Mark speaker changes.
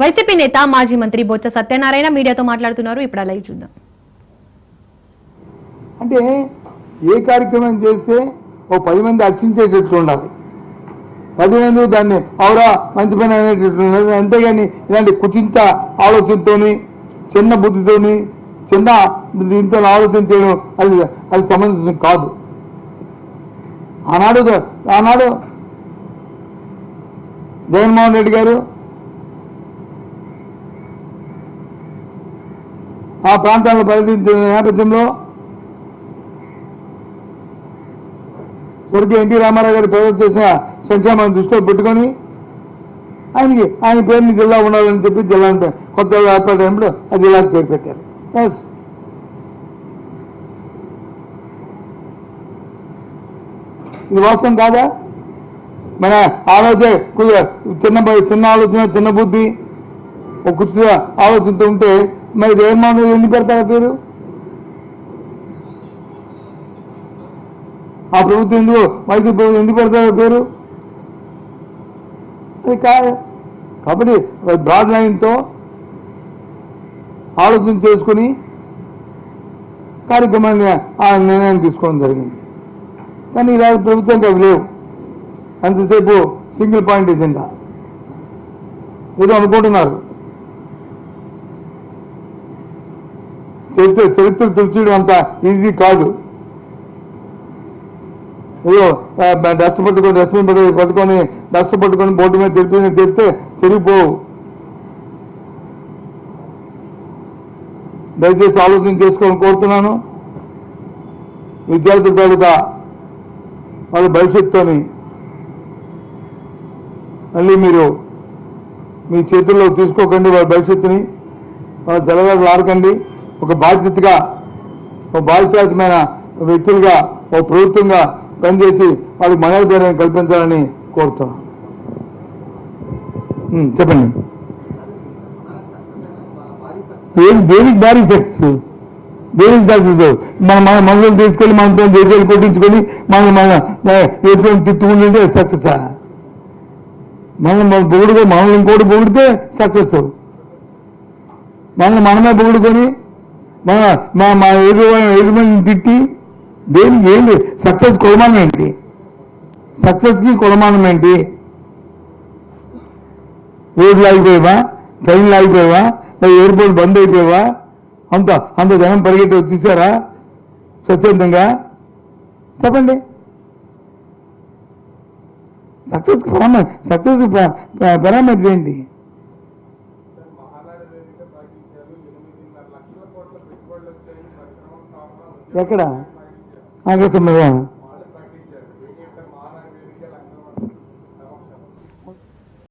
Speaker 1: YCP నేత మాజీ మంత్రి బొత్స సత్యనారాయణ మీడియాతో మాట్లాడుతున్నారు. ఇప్పుడు అలా చూద్దాం.
Speaker 2: అంటే ఏ కార్యక్రమం చేస్తే ఓ పది మంది అర్చించేటట్లు ఉండాలి. పది మంది దాన్ని అవరా మంచి పని అనేటట్లు ఉండాలి. అంతేగాని ఇలాంటి కుచింత ఆలోచనతోని చిన్న బుద్ధితోని చిన్న దీంతో ఆలోచన చేయడం అది అది సంబంధించిన కాదు. ఆనాడు ఆనాడు జగన్మోహన్ రెడ్డి గారు ఆ ప్రాంతాల్లో పర్యటించిన నేపథ్యంలో కొడుకు ఎన్టీ రామారావు గారు ప్రవేశం చేసిన సంక్షేమాన్ని దృష్టిలో పెట్టుకొని ఆయనకి ఆయన పేరుని జిల్లా ఉండాలని చెప్పి జిల్లా కొత్త ఏర్పాటైనప్పుడు ఆ జిల్లాకి పేరు పెట్టారు. ఎస్ ఇది వాస్తవం కాదా? మన ఆలోచన చిన్న చిన్న ఆలోచన చిన్న బుద్ధి ఒక కుర్చీ ఆలోచనతో ఉంటే మరి జగన్మోహన్ ఎందుకు పెడతారా పేరు? ఆ ప్రభుత్వం ఎందుకు? వైద్య ప్రభుత్వం ఎందుకు పెడతారో పేరు? అది కాదు కాబట్టి బ్రాడ్ లైన్తో ఆలోచన చేసుకుని కార్యక్రమాన్ని ఆ నిర్ణయం తీసుకోవడం జరిగింది. కానీ ఈ రాజు ప్రభుత్వానికి అవి లేవు. అంతసేపు సింగిల్ పాయింట్ ఎజెండా. ఏదో అనుకుంటున్నారు. చరిత్ర చరిత్ర తుడిచడం అంత ఈజీ కాదు. ఏదో డస్ట్ పట్టుకొని డస్ట్బిన్ పట్టు పట్టుకొని డస్ట్ పట్టుకొని బోర్డు మీద తెలిపి తెలిపితే చెరిగిపోవు. దయచేసి ఆలోచన చేసుకోవాలని కోరుతున్నాను. విద్యార్థుల తాలూకా వాళ్ళ భవిష్యత్తుని మళ్ళీ మీరు మీ చేతుల్లో తీసుకోకండి వాళ్ళ భవిష్యత్తుని. వాళ్ళ జలగాలు ఆడకండి ఒక బాధ్యతగా ఒక బాధ్యతమైన వ్యక్తులుగా ఒక ప్రభుత్వంగా పనిచేసి వాళ్ళకి మనోధైర్యాన్ని కల్పించాలని కోరుతున్నాను చెప్పండి. ఏం దేనికి భారీ సక్సెస్ దేనికి సక్సెస్ మన మన మనల్ని తీసుకెళ్ళి మనతో దేశాలు కొట్టించుకొని మనం మన ఎటువంటి తిట్టుకుంటుంటే సక్సెస్ మనం మన పొగుడుకో మనల్ని ఇంకోటి పొగిడితే సక్సెస్ మనల్ని మనమే పొగుడుకొని మన మా మా ఏడు ఏడు తిట్టి దేనికి ఏంటి సక్సెస్ కొలమానం ఏంటి? సక్సెస్కి కొలమానం ఏంటి? రోడ్లు ఆగిపోయావా? ట్రైన్లు ఆగిపోయావా? ఎయిర్పోర్ట్ బంద్ అయిపోయావా? అంత అంత జనం పరిగెట్టి వచ్చేసారా? స్వచ్ఛందంగా? చెప్పండి. సక్సెస్ పరామ సక్సెస్ పారామీటర్ ఏంటి? ఎక్కడ? ఆకాశం